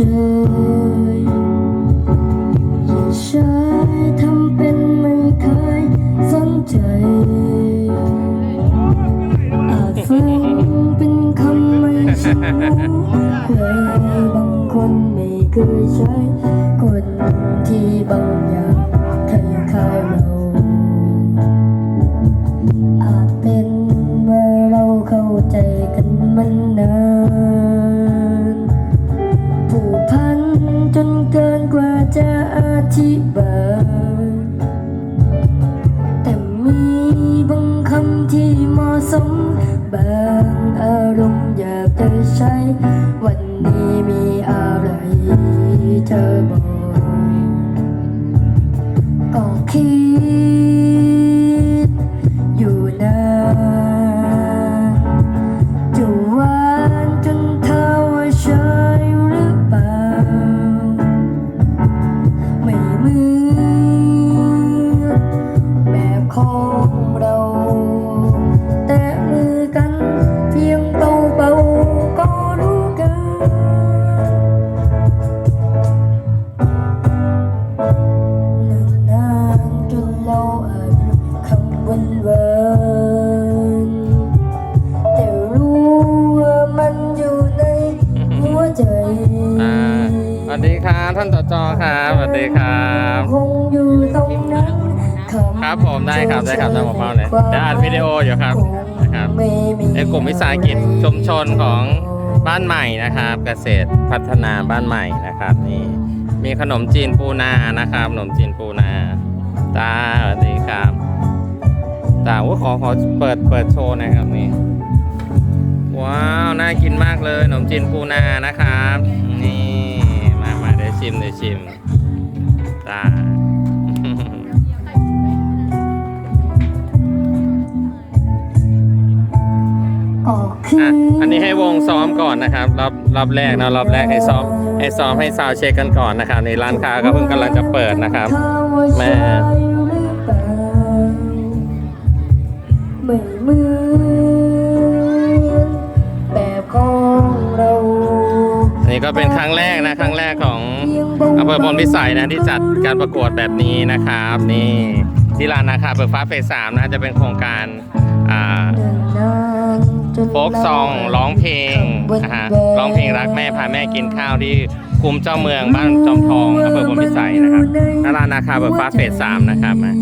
ยยิ่งใช้ทำเป็นไม่เคยสนใจอาจฟังเป็นคำไม่ชัดใครบางคนไม่เคยใช้คนที่บางอย่างคล้ายๆเรา ธิบายแต่มีบางคำที่เหมาะสม บางอารมณ์อยากจะใช้ว่า ผมได้ครับได้ครับได้หมดเป้าเลยเดี๋ยวอัดวิดีโออยู่ครับนะครับในกลุ่มวิสาหกิจชุมชนของบ้านใหม่นะครับ เกษตรพัฒนาบ้านใหม่นะครับ นี่มีขนมจีนปูนานะครับขนมจีนปูนาตาสวัสดีครับตาว่าขอขอเปิดเปิดโชว์นะครับนี่ว้าวน่ากินมากเลยขนมจีนปูนานะครับ นี่มามาได้ชิมได้ชิมตา ก็คืออะออันนี้ให้วงซ้อมก่อนนะครับรอบรอบแรกนะรอบแรกให้ซ้อม ให้ซ้อมให้ซาวด์เช็คกันก่อนนะครับในร้านค้าก็เพิ่งกำลังจะเปิดนะครับ แม่ไม่เหมือนแบบของเราอันนี้ก็เป็นครั้งแรกนะครั้งแรกของอำเภอพลพิสัยนะที่จัดการประกวดแบบนี้นะครับ นี่ที่ลานนาคาเปิดฟ้าเฟสสามนะจะเป็นโครงการอ่า โฟกซองร้องเพลงนะฮะร้องเพลงรักแม่พาแม่กินข้าวที่คุมเจ้าเมืองบ้านจอมทองอำเภอพลพิสัยนะครับหนาลานนาคาเปิดฟ้าเฟสสามนะครับนะ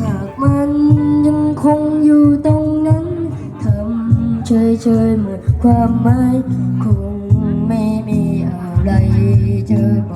หากมันยังคงอยู่ตรงนั้นทำเฉยเฉยๆหมดความหมายคงไม่มีอะไรจะบอกอื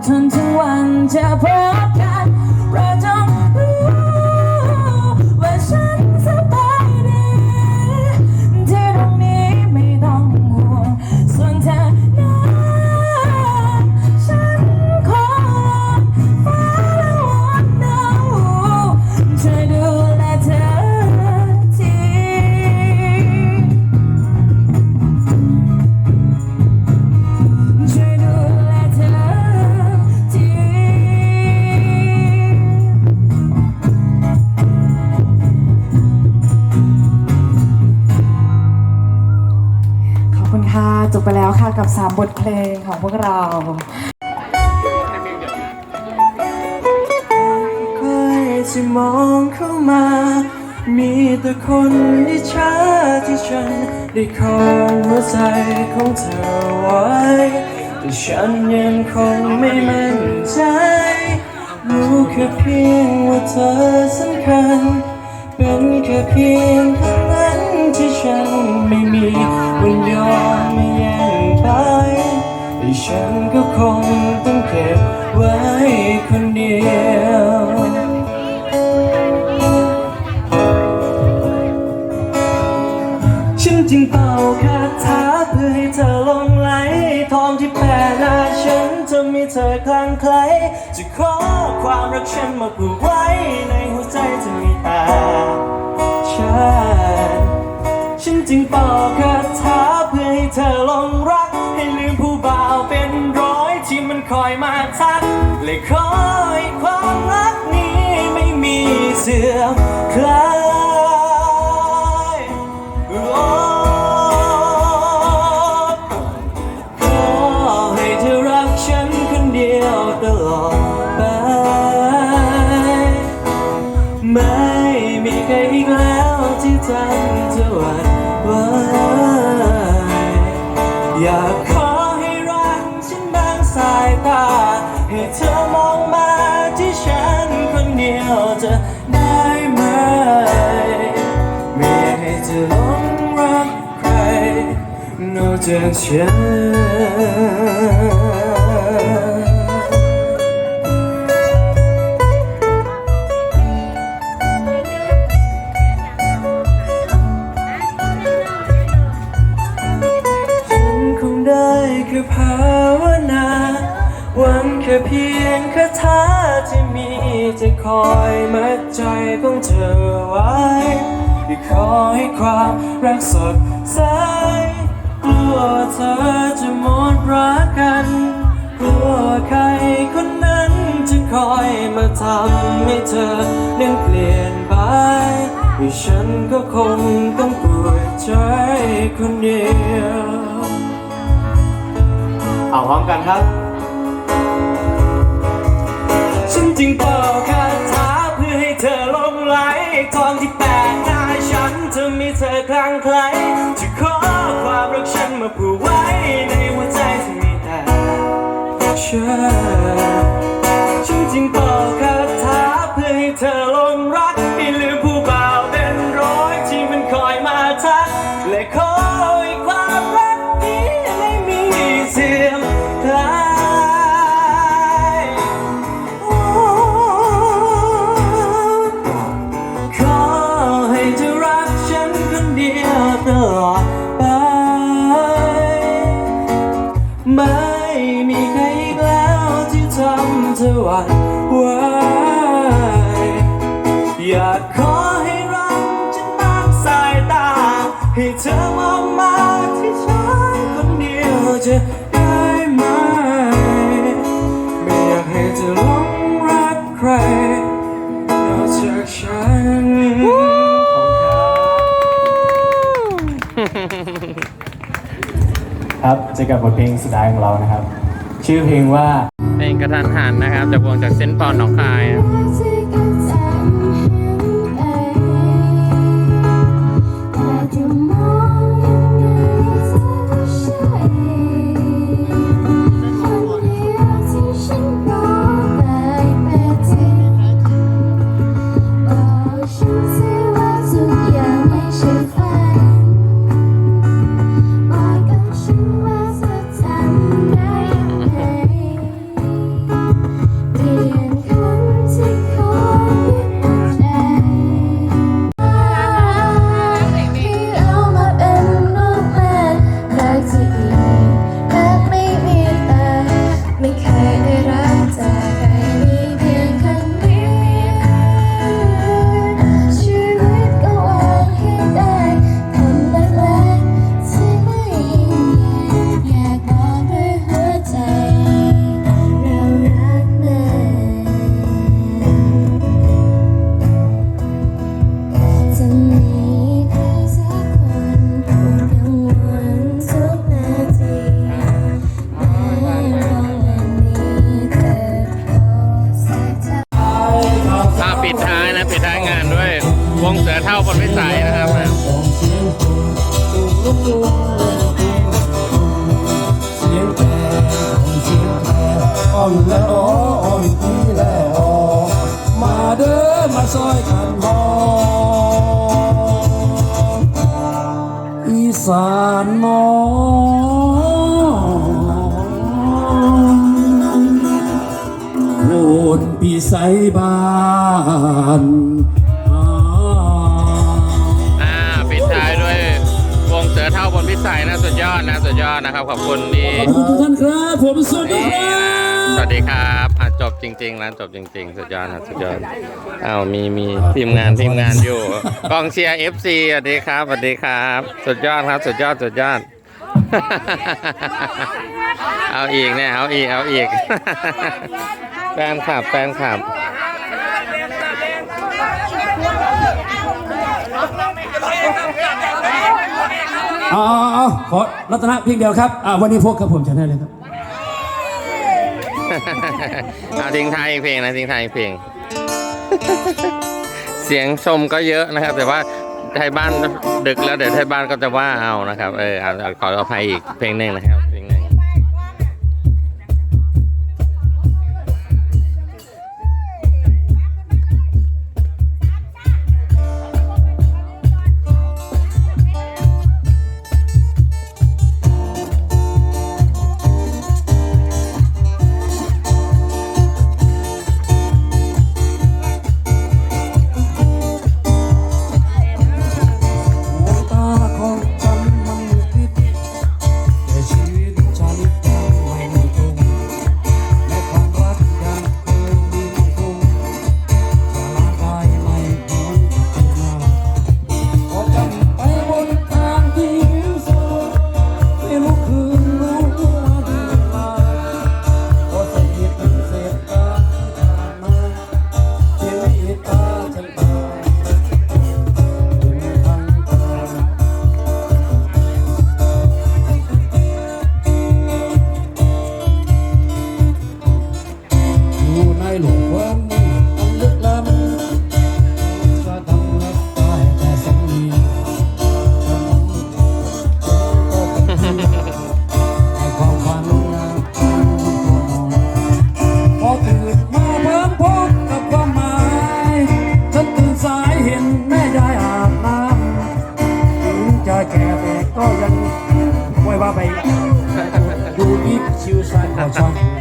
턴 두앉아 볼까 กับ 3 บทเพลงของพวกเรา ใค่อยจะมองเข้ามา มีแต่คนที่ช้าที่ฉัน ได้ครองหัวใจของเธอไว้ แต่ฉันยังคงไม่มั่นใจ รู้แค่เพียงว่าเธอสำคัญ เป็นแค่เพียงเท่านั้นที่ฉันไม่มีวันยอม ฉันก็คงต้องเก็บไว้คนเดียวฉันจึงเป่าคาถาเพื่อให้เธอลงไหลทองที่แผ่หน้าฉันจะมีเธอคลั่งไคล้จะขอความรักฉันมาผูกไว้ในหัวใจจะมีแต่ฉันฉันจึงเป่าคาถาเพื่อให้เธอลง และขอให้ความรักนี้ไม่มีเสื่อมคลาย โอ้ขอให้เธอรักฉันคนเดียวตลอดไป ไม่มีใครอีกแล้วที่ทำเธอหวั่นไหวอยากขอ จะได้ไหม ไม่อยากให้เธอหลงรักใคร นอกจากฉัน จะคอยมัดใจของเธอไว้ที่ขอให้ความรักสดใสกลัวเธอจะหมดรักกัน กลัวใครคนนั้นจะคอยมาทำให้เธอนั้นเปลี่ยนไปให้ฉันก็คงต้องปวดใจคนเดียว เอาพร้อมกันครับ จึงเป่าคาถาเพื่อให้เธอลงไหลทองที่แปะหน้าฉันจะมีเธอคลางไคล้จะขอความรักฉันมาผูกไว้ในหัวใจที่มีแต่เธอฉันจึงเป่าคาถาเพื่อให้เธอ ครับเจะกับบทเพลงสุดท้ายของเรานะครับ ชื่อเพลงว่าเพลงกระทันหันนะครับจากวงจากเส้นปอนหนองคายานน้องโวนปีใสบ้านอ่าอ่าปิดท้ายด้วยวงเสือเท่าบนพิสัยนะสุดยอดนะสุดยอดนะครับขอบคุณที่ขอบคุณทุกท่านครับ ผมสวัสดีครับ สวัสดีครับอะ จริงๆแล้วจบจริง ๆ สุดยอดครับสุดยอดอ้าวมีมีทีมงานทีมงานอยู่ กองเชียร์ FC สวัสดีครับสวัสดีครับ สุดยอดครับ สุดยอดสุดยอด เอาอีกเนี่ยเอาอีกเอาอีก แฟนคลับแฟนคลับเอาเอาเอาขอรัตนะเพียงเดียวครับอ่าวันนี้พวกครับผมจะได้เลยครับ เอาทิ้งท้ายอีกเพลงนะทิ้งท้ายอีกเพลง เสียงชมก็เยอะนะครับ แต่ว่าไทยบ้านดึกแล้วเดี๋ยวไทยบ้านก็จะว่าเอานะครับ เออขออภัยอีกเพลงหนึ่งนะครับ แก่แต่ก็ยังไว้ว่าไปดูยิบชิวสายก็ช่างจึง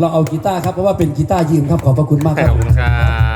เราเอากีตาร์ครับเพราะว่าเป็นกีตาร์ยืมครับขอบพระคุณมากครับอบคุณครับ